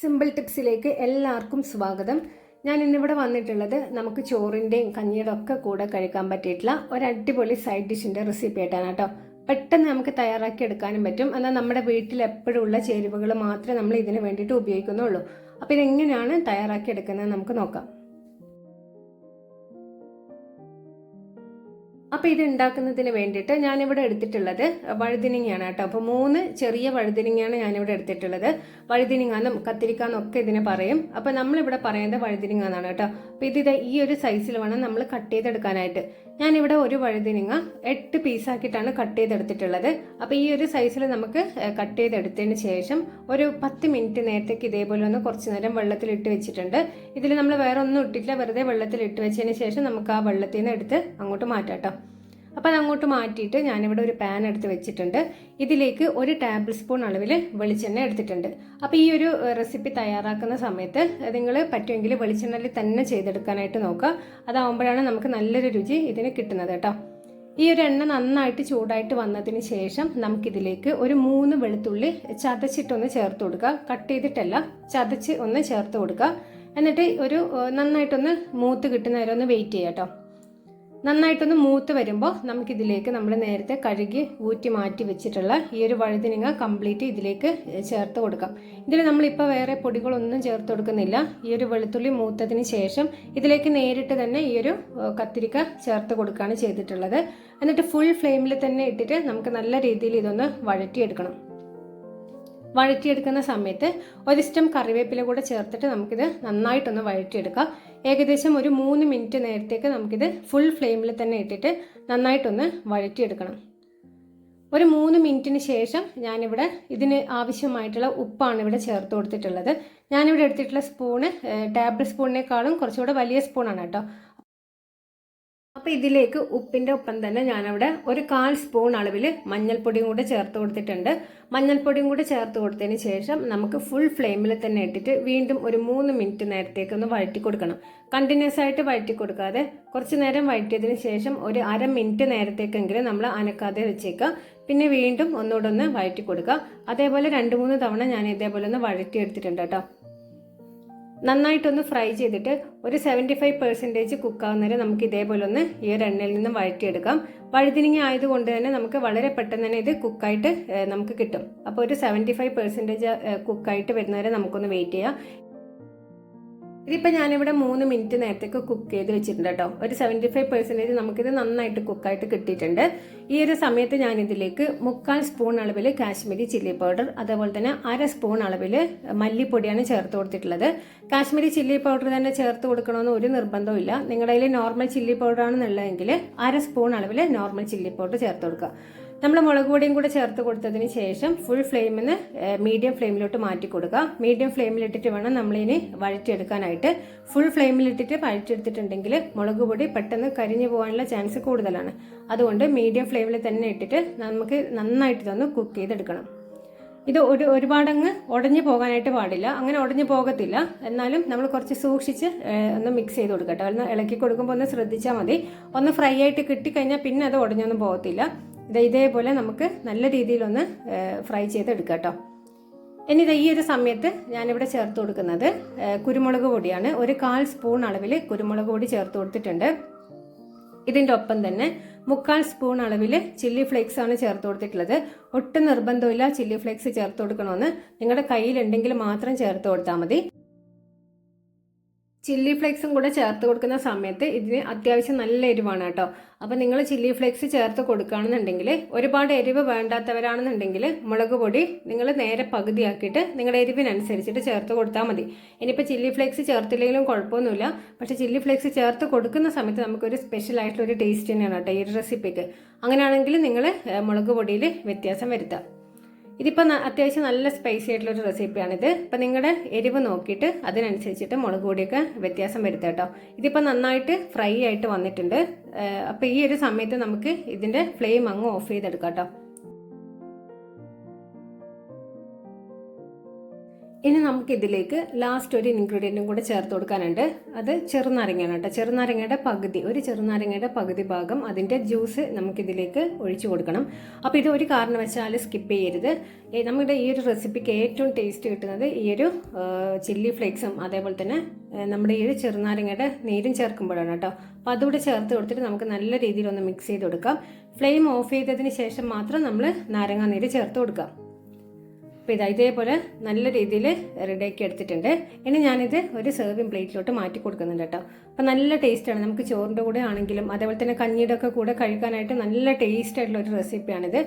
Simple ടിപ്സിലേക്ക് എല്ലാവർക്കും സ്വാഗതം. ഞാൻ ഇന്നിവിടെ വന്നിട്ടുള്ളത് നമുക്ക് ചോറിന്റെയും കഞ്ഞിയുടെ ഒക്കെ കൂടെ കഴിക്കാൻ പറ്റിയിട്ടുള്ള ഒരു അടിപൊളി സൈഡ് ഡിഷിന്റെ റെസിപ്പി ആയിട്ടാണ് കേട്ടോ. പെട്ടെന്ന് നമുക്ക് തയ്യാറാക്കി എടുക്കാനും പറ്റും. എന്നാൽ നമ്മുടെ വീട്ടിൽ എപ്പോഴും ഉള്ള ചേരുവകൾ മാത്രമേ നമ്മൾ ഇതിന് വേണ്ടിയിട്ട് ഉപയോഗിക്കുന്നുള്ളൂ. അപ്പോൾ ഇതെങ്ങനെയാണ് തയ്യാറാക്കി എടുക്കുന്നത് നമുക്ക് നോക്കാം. അപ്പോൾ ഇത് ഉണ്ടാക്കുന്നതിന് വേണ്ടിയിട്ട് ഞാനിവിടെ എടുത്തിട്ടുള്ളത് വഴുതിനിങ്ങയാണ് കേട്ടോ. അപ്പോൾ മൂന്ന് ചെറിയ വഴുതിനിങ്ങയാണ് ഞാനിവിടെ എടുത്തിട്ടുള്ളത്. വഴുതിനിങ്ങാന്നും കത്തിരിക്കാന്നും ഒക്കെ ഇതിനെ പറയും. അപ്പോൾ നമ്മളിവിടെ പറയുന്നത് വഴുതിനിങ്ങാന്നാണ് കേട്ടോ. അപ്പോൾ ഇത് ഈ ഒരു സൈസിൽ വേണം നമ്മൾ കട്ട് ചെയ്തെടുക്കാനായിട്ട്. ഞാനിവിടെ ഒരു വഴുതിനിങ്ങ എട്ട് പീസാക്കിയിട്ടാണ് കട്ട് ചെയ്തെടുത്തിട്ടുള്ളത്. അപ്പോൾ ഈ ഒരു സൈസിൽ നമുക്ക് കട്ട് ചെയ്തെടുത്തതിന് ശേഷം ഒരു പത്ത് മിനിറ്റ് നേരത്തേക്ക് ഇതേപോലെ ഒന്ന് കുറച്ച് നേരം വെള്ളത്തിൽ ഇട്ട് വെച്ചിട്ടുണ്ട്. ഇതിൽ നമ്മൾ വേറെ ഒന്നും ഇട്ടിട്ടില്ല. വെറുതെ വെള്ളത്തിൽ ഇട്ട് വെച്ചതിന് ശേഷം നമുക്ക് ആ വെള്ളത്തിൽ നിന്ന് എടുത്ത് അങ്ങോട്ട് മാറ്റാം അപ്പോൾ അതങ്ങോട്ട് മാറ്റിയിട്ട് ഞാനിവിടെ ഒരു പാൻ എടുത്ത് വെച്ചിട്ടുണ്ട്. ഇതിലേക്ക് ഒരു ടേബിൾ സ്പൂൺ അളവിൽ വെളിച്ചെണ്ണ എടുത്തിട്ടുണ്ട്. അപ്പോൾ ഈ ഒരു റെസിപ്പി തയ്യാറാക്കുന്ന സമയത്ത് നിങ്ങൾ പറ്റുമെങ്കിൽ വെളിച്ചെണ്ണയിൽ തന്നെ ചെയ്തെടുക്കാനായിട്ട് നോക്കുക. അതാവുമ്പോഴാണ് നമുക്ക് നല്ലൊരു രുചി ഇതിന് കിട്ടുന്നത് കേട്ടോ. ഈ ഒരു എണ്ണ നന്നായിട്ട് ചൂടായിട്ട് വന്നതിന് ശേഷം നമുക്കിതിലേക്ക് ഒരു മൂന്ന് വെളുത്തുള്ളി ചതച്ചിട്ടൊന്ന് ചേർത്ത് കൊടുക്കുക. കട്ട് ചെയ്തിട്ടല്ല ചതച്ച് ഒന്ന് ചേർത്ത് കൊടുക്കുക. എന്നിട്ട് ഒരു നന്നായിട്ടൊന്ന് മൂത്ത് കിട്ടുന്നവരെ ഒന്ന് വെയിറ്റ് ചെയ്യാം കേട്ടോ. നന്നായിട്ടൊന്ന് മൂത്ത് വരുമ്പോൾ നമുക്കിതിലേക്ക് നമ്മൾ നേരത്തെ കഴുകി ഊറ്റി മാറ്റി വെച്ചിട്ടുള്ള ഈ ഒരു വഴുതിനിങ്ങ കംപ്ലീറ്റ് ഇതിലേക്ക് ചേർത്ത് കൊടുക്കാം. ഇതിൽ നമ്മളിപ്പോൾ വേറെ പൊടികളൊന്നും ചേർത്ത് കൊടുക്കുന്നില്ല. ഈ ഒരു വെളുത്തുള്ളി മൂത്തതിന് ശേഷം ഇതിലേക്ക് നേരിട്ട് തന്നെ ഈ ഒരു കത്തിരിക്ക ചേർത്ത് കൊടുക്കുകയാണ് ചെയ്തിട്ടുള്ളത്. എന്നിട്ട് ഫുൾ ഫ്ലെയിമിൽ തന്നെ ഇട്ടിട്ട് നമുക്ക് നല്ല രീതിയിൽ ഇതൊന്ന് വഴറ്റിയെടുക്കണം. വഴറ്റിയെടുക്കുന്ന സമയത്ത് ഒരിഷ്ടം കറിവേപ്പില കൂടെ ചേർത്തിട്ട് നമുക്കിത് നന്നായിട്ടൊന്ന് വഴറ്റിയെടുക്കാം. ഏകദേശം ഒരു മൂന്ന് മിനിറ്റ് നേരത്തേക്ക് നമുക്കിത് ഫുൾ ഫ്ലെയിമിൽ തന്നെ ഇട്ടിട്ട് നന്നായിട്ടൊന്ന് വഴറ്റിയെടുക്കണം. ഒരു മൂന്ന് മിനിറ്റിന് ശേഷം ഞാനിവിടെ ഇതിന് ആവശ്യമായിട്ടുള്ള ഉപ്പാണ് ഇവിടെ ചേർത്ത് കൊടുത്തിട്ടുള്ളത്. ഞാനിവിടെ എടുത്തിട്ടുള്ള സ്പൂണ് ടേബിൾ സ്പൂണിനേക്കാളും കുറച്ചുകൂടെ വലിയ സ്പൂണാണ് കേട്ടോ. അപ്പോൾ ഇതിലേക്ക് ഉപ്പിന്റെ ഒപ്പം തന്നെ ഞാനവിടെ ഒരു കാൽ സ്പൂൺ അളവിൽ മഞ്ഞൾപ്പൊടിയും കൂടെ ചേർത്ത് കൊടുത്തിട്ടുണ്ട്. മഞ്ഞൾപ്പൊടിയും കൂടെ ചേർത്ത് കൊടുത്തതിന് ശേഷം നമുക്ക് ഫുൾ ഫ്ലെയിമിൽ തന്നെ ഇട്ടിട്ട് വീണ്ടും ഒരു മൂന്ന് മിനിറ്റ് നേരത്തേക്ക് ഒന്ന് വഴറ്റി കൊടുക്കണം. കണ്ടിന്യൂസ് ആയിട്ട് വഴറ്റി കൊടുക്കാതെ കുറച്ച് നേരം വഴറ്റിയതിന് ശേഷം ഒരു അര മിനിറ്റ് നേരത്തേക്കെങ്കിലും നമ്മൾ അനക്കാതെ വെച്ചേക്കുക. പിന്നെ വീണ്ടും ഒന്നുകൂടെ ഒന്ന് വഴറ്റി കൊടുക്കുക. അതേപോലെ രണ്ട് മൂന്ന് തവണ ഞാൻ ഇതേപോലെ ഒന്ന് വഴറ്റി എടുത്തിട്ടുണ്ട് കേട്ടോ. നന്നായിട്ടൊന്ന് ഫ്രൈ ചെയ്തിട്ട് ഒരു സെവന്റി ഫൈവ് പെർസെന്റേജ് കുക്കാവുന്നവരെ നമുക്ക് ഇതേപോലെ ഒന്ന് ഈ ഒരു എണ്ണയിൽ നിന്ന് വഴറ്റിയെടുക്കാം. വഴുതിനിങ്ങ ആയതുകൊണ്ട് തന്നെ നമുക്ക് വളരെ പെട്ടെന്ന് തന്നെ ഇത് കുക്കായിട്ട് നമുക്ക് കിട്ടും. അപ്പോൾ ഒരു സെവന്റി ഫൈവ് പെർസെന്റേജ് കുക്കായിട്ട് വരുന്നവരെ നമുക്കൊന്ന് വെയിറ്റ് ചെയ്യാം. ഇതിപ്പോൾ ഞാനിവിടെ മൂന്ന് മിനിറ്റ് നേരത്തേക്ക് കുക്ക് ചെയ്ത് വെച്ചിട്ടുണ്ട് കേട്ടോ. ഒരു സെവന്റി ഫൈവ് പെർസെന്റേജ് നമുക്കിത് നന്നായിട്ട് കുക്കായിട്ട് കിട്ടിയിട്ടുണ്ട്. ഈ ഒരു സമയത്ത് ഞാനിതിലേക്ക് മുക്കാൽ സ്പൂൺ അളവിൽ കാശ്മീരി ചില്ലി പൗഡർ അതേപോലെ തന്നെ അര സ്പൂൺ അളവിൽ മല്ലിപ്പൊടിയാണ് ചേർത്ത് കൊടുത്തിട്ടുള്ളത്. കാശ്മീരി ചില്ലി പൗഡർ തന്നെ ചേർത്ത് കൊടുക്കണമെന്ന് ഒരു നിർബന്ധവും ഇല്ല. നിങ്ങളുടെ കയ്യിൽ നോർമൽ ചില്ലി പൗഡർ ആണെന്നുള്ളതെങ്കിൽ അര സ്പൂൺ അളവിൽ നോർമൽ ചില്ലി പൗഡർ ചേർത്ത് കൊടുക്കുക. നമ്മൾ മുളക് പൊടിയും കൂടെ ചേർത്ത് കൊടുത്തതിന് ശേഷം ഫുൾ ഫ്ലെയിമിൽ നിന്ന് മീഡിയം ഫ്ലെയിമിലോട്ട് മാറ്റി കൊടുക്കുക. മീഡിയം ഫ്ലെയിമിലിട്ടിട്ട് വേണം നമ്മളിനി വഴറ്റിയെടുക്കാനായിട്ട്. ഫുൾ ഫ്ലെയിമിലിട്ടിട്ട് വഴറ്റിയെടുത്തിട്ടുണ്ടെങ്കിൽ മുളക് പൊടി പെട്ടെന്ന് കരിഞ്ഞു പോകാനുള്ള ചാൻസ് കൂടുതലാണ്. അതുകൊണ്ട് മീഡിയം ഫ്ലെയിമിൽ തന്നെ ഇട്ടിട്ട് നമുക്ക് നന്നായിട്ട് തന്നെ കുക്ക് ചെയ്തെടുക്കണം. ഇത് ഒരു ഒരുപാടങ്ങ് ഉടഞ്ഞു പോകാനായിട്ട് പാടില്ല. അങ്ങനെ ഉടഞ്ഞു പോകത്തില്ല. എന്നാലും നമ്മൾ കുറച്ച് സൂക്ഷിച്ച് ഒന്ന് മിക്സ് ചെയ്ത് കൊടുക്കട്ടെ. ഒന്ന് ഇളക്കി കൊടുക്കുമ്പോൾ ഒന്ന് ശ്രദ്ധിച്ചാൽ മതി. ഒന്ന് ഫ്രൈ ആയിട്ട് കിട്ടിക്കഴിഞ്ഞാൽ പിന്നെ അത് ഉടഞ്ഞൊന്നും പോകത്തില്ല. ഇത് ഇതേപോലെ നമുക്ക് നല്ല രീതിയിലൊന്ന് ഫ്രൈ ചെയ്തെടുക്കാം കേട്ടോ ഇനി ഇത് ഈ ഒരു സമയത്ത് ഞാനിവിടെ ചേർത്ത് കൊടുക്കുന്നത് കുരുമുളക് പൊടിയാണ്. ഒരു കാൽ സ്പൂൺ അളവിൽ കുരുമുളക് പൊടി ചേർത്ത് കൊടുത്തിട്ടുണ്ട്. ഇതിന്റെ ഒപ്പം തന്നെ മുക്കാൽ സ്പൂൺ അളവിൽ ചില്ലി ഫ്ലേക്സ് ആണ് ചേർത്ത് കൊടുത്തിട്ടുള്ളത്. ഒട്ടും നിർബന്ധമില്ല ചില്ലി ഫ്ലേക്സ് ചേർത്ത് കൊടുക്കണമെന്ന്. നിങ്ങളുടെ കയ്യിലുണ്ടെങ്കിൽ മാത്രം ചേർത്ത് കൊടുത്താൽ മതി. ചില്ലി ഫ്ലേക്സും കൂടെ ചേർത്ത് കൊടുക്കുന്ന സമയത്ത് ഇതിന് അത്യാവശ്യം നല്ല എരിവാണ് കേട്ടോ. അപ്പോൾ നിങ്ങൾ ചില്ലി ഫ്ലേക്സ് ചേർത്ത് കൊടുക്കുകയാണെന്നുണ്ടെങ്കിൽ ഒരുപാട് എരിവ് വേണ്ടാത്തവരാണെന്നുണ്ടെങ്കിൽ മുളക് പൊടി നിങ്ങൾ നേരെ പകുതിയാക്കിയിട്ട് നിങ്ങളുടെ എരിവിനനുസരിച്ചിട്ട് ചേർത്ത് കൊടുത്താൽ മതി. ഇനിയിപ്പോൾ ചില്ലി ഫ്ലേക്സ് ചേർത്തില്ലെങ്കിലും കുഴപ്പമൊന്നുമില്ല. പക്ഷേ ചില്ലി ഫ്ലേക്സ് ചേർത്ത് കൊടുക്കുന്ന സമയത്ത് നമുക്കൊരു സ്പെഷ്യൽ ആയിട്ടുള്ള ഒരു ടേസ്റ്റ് തന്നെയാണ് കേട്ടോ ഈ റെസിപ്പിക്ക് അങ്ങനെയാണെങ്കിൽ നിങ്ങൾ മുളക് പൊടിയിൽ വ്യത്യാസം വരുത്താം. ഇതിപ്പോൾ അത്യാവശ്യം നല്ല സ്പൈസി ആയിട്ടുള്ള ഒരു റെസിപ്പിയാണിത് ഇപ്പം നിങ്ങളുടെ എരിവ് നോക്കിയിട്ട് അതിനനുസരിച്ചിട്ട് മുളക് പൊടിയൊക്കെ വ്യത്യാസം വരുത്തുക കേട്ടോ ഇതിപ്പോൾ നന്നായിട്ട് ഫ്രൈ ആയിട്ട് വന്നിട്ടുണ്ട്. അപ്പോൾ ഈ ഒരു സമയത്ത് നമുക്ക് ഇതിന്റെ ഫ്ലെയിം അങ്ങ് ഓഫ് ചെയ്തെടുക്കാം കേട്ടോ ഇനി നമുക്ക് ഇതിലേക്ക് ലാസ്റ്റ് ഒരു ഇൻഗ്രീഡിയന്റും കൂടെ ചേർത്ത് കൊടുക്കാനുണ്ട്. അത് ചെറുനാരങ്ങയാണ് കേട്ടോ. ചെറുനാരങ്ങയുടെ പകുതി ഒരു ചെറുനാരങ്ങയുടെ പകുതി ഭാഗം അതിന്റെ ജ്യൂസ് നമുക്കിതിലേക്ക് ഒഴിച്ചു കൊടുക്കണം. അപ്പോൾ ഇത് ഒരു കാരണവശാൽ സ്കിപ്പ് ചെയ്യരുത്. നമ്മുടെ ഈ ഒരു റെസിപ്പിക്ക് ഏറ്റവും ടേസ്റ്റ് കിട്ടുന്നത് ഈ ഒരു ചില്ലി ഫ്ലേക്സും അതേപോലെ തന്നെ നമ്മുടെ ഈ ഒരു ചെറുനാരങ്ങയുടെ നീരും ചേർക്കുമ്പോഴാണ് കേട്ടോ. അപ്പോൾ അതുകൂടെ ചേർത്ത് കൊടുത്തിട്ട് നമുക്ക് നല്ല രീതിയിൽ ഒന്ന് മിക്സ് ചെയ്ത് കൊടുക്കാം. ഫ്ലെയിം ഓഫ് ചെയ്തതിന് ശേഷം മാത്രം നമ്മൾ നാരങ്ങാ നീര് ചേർത്ത് കൊടുക്കാം. അപ്പോൾ ഇതാ ഇതേപോലെ നല്ല രീതിയിൽ റെഡിയാക്കി എടുത്തിട്ടുണ്ട്. ഇനി ഞാനിത് ഒരു സെർവിങ് പ്ലേറ്റിലോട്ട് മാറ്റി കൊടുക്കുന്നുണ്ട് കേട്ടോ. അപ്പോൾ നല്ല ടേസ്റ്റാണ് നമുക്ക് ചോറിന്റെ കൂടെ ആണെങ്കിലും അതേപോലെ തന്നെ കഞ്ഞിയുടെ ഒക്കെ കൂടെ കഴിക്കാനായിട്ട് നല്ല ടേസ്റ്റ് ആയിട്ടുള്ള ഒരു റെസിപ്പിയാണിത്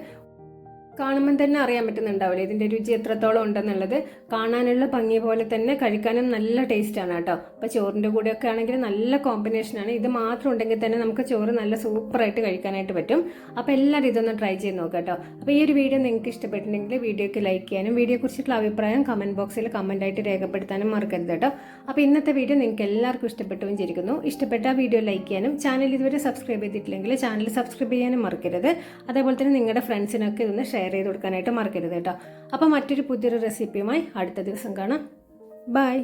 കാണുമ്പോൾ തന്നെ അറിയാൻ പറ്റുന്നുണ്ടാവില്ലേ? ഇതിന്റെ രുചി എത്രത്തോളം ഉണ്ടെന്നുള്ളത് കാണാനുള്ള ഭംഗി പോലെ തന്നെ കഴിക്കാനും നല്ല ടേസ്റ്റാണ് കേട്ടോ. അപ്പോൾ ചോറിന്റെ കൂടെയൊക്കെ ആണെങ്കിൽ നല്ല കോമ്പിനേഷനാണ് ഇത് മാത്രം ഉണ്ടെങ്കിൽ തന്നെ നമുക്ക് ചോറ് നല്ല സൂപ്പറായിട്ട് കഴിക്കാനായിട്ട് പറ്റും. അപ്പോൾ എല്ലാവരും ഇതൊന്ന് ട്രൈ ചെയ്ത് നോക്കാം കേട്ടോ. അപ്പോൾ ഈ ഒരു വീഡിയോ നിങ്ങൾക്ക് ഇഷ്ടപ്പെട്ടിട്ടുണ്ടെങ്കിൽ വീഡിയോക്ക് ലൈക്ക് ചെയ്യാനും വീഡിയോയെക്കുറിച്ചിട്ടുള്ള അഭിപ്രായം കമന്റ് ബോക്സിൽ കമന്റായിട്ട് രേഖപ്പെടുത്താനും മറക്കരുത് കേട്ടോ. അപ്പോൾ ഇന്നത്തെ വീഡിയോ നിങ്ങൾക്ക് എല്ലാവർക്കും ഇഷ്ടപ്പെട്ടു വിചാരിക്കുന്നു. ഇഷ്ടപ്പെട്ട വീഡിയോ ലൈക്ക് ചെയ്യാനും ചാനൽ ഇതുവരെ സബ്സ്ക്രൈബ് ചെയ്തിട്ടില്ലെങ്കിൽ ചാനൽ സബ്സ്ക്രൈബ് ചെയ്യാനും മറക്കരുത്. അതേപോലെ തന്നെ നിങ്ങളുടെ ഫ്രണ്ട്സിനൊക്കെ ഇതൊന്ന് ഷെയർ ചെയ്ത് കൊടുക്കാനായിട്ട് മറക്കരുത് കേട്ടോ. അപ്പോൾ മറ്റൊരു പുതിയൊരു റെസിപ്പിയുമായി അടുത്ത ദിവസം കാണാം. ബൈ